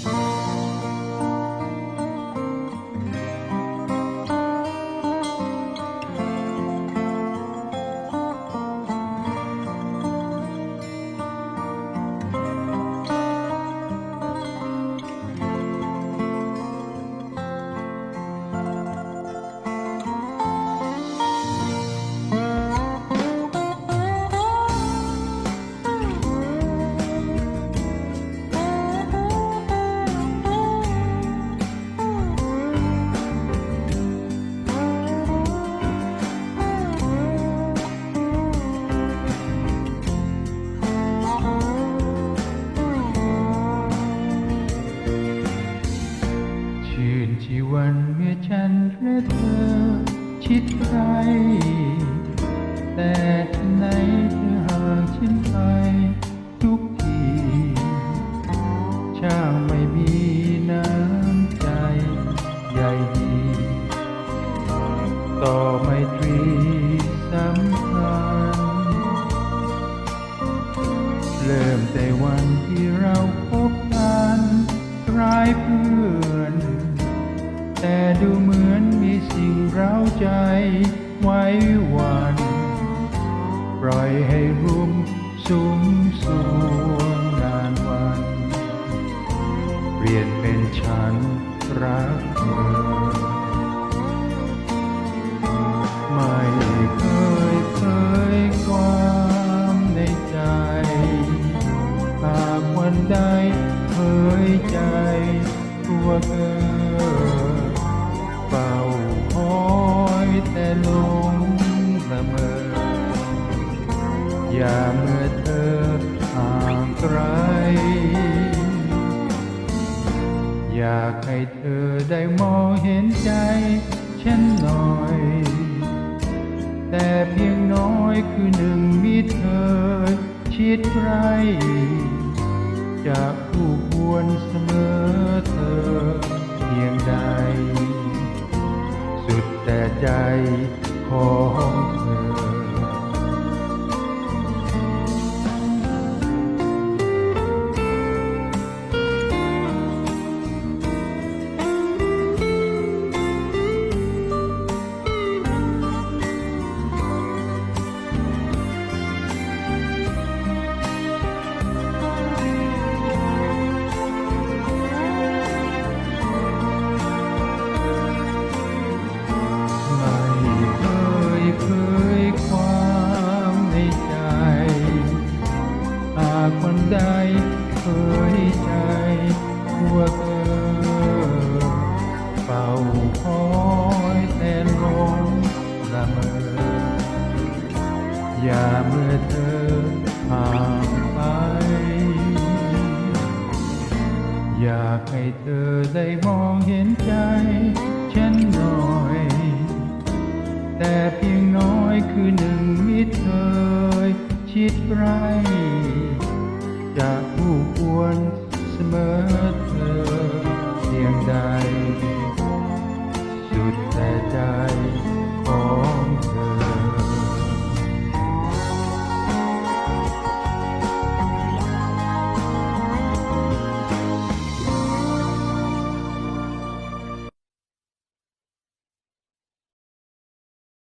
ชื่ เมื่อฉันและเธอชิดใกล้แต่ทันไหนเธอห่างฉันไปทุกทีช่างไม่มีน้ำใจใหญ่ดีต่อไมตรีสัมพันธ์เริ่มแต่วันที่เราพบกันรายเพื่อน ร้าใจไว้วัน ปล่อยให้รุมสุมสวงนานวัน เปลี่ยนเป็นฉันรักเธอไม่เคยเคยความในใจ หากวันใดเคยใจตัวเธอ เฝ้าคอยแต่ลงละเมออย่าเมื่อเธอห่างไกล อยากให้เธอได้มองเห็นใจฉันหน่อย แต่เพียงน้อยคือหนึ่งมิเคยชิดไรจากผู้ควรเสมอเธอ วเธอเฝ้าคอยแทนลมละเมอยาเมื่อเธอห่างไป อยากให้เธอได้มองเห็นใจฉันน่อย แต่เพียงน้อยคือหนึ่งมิตรเคยชิดไรจากผู้วรเสมอ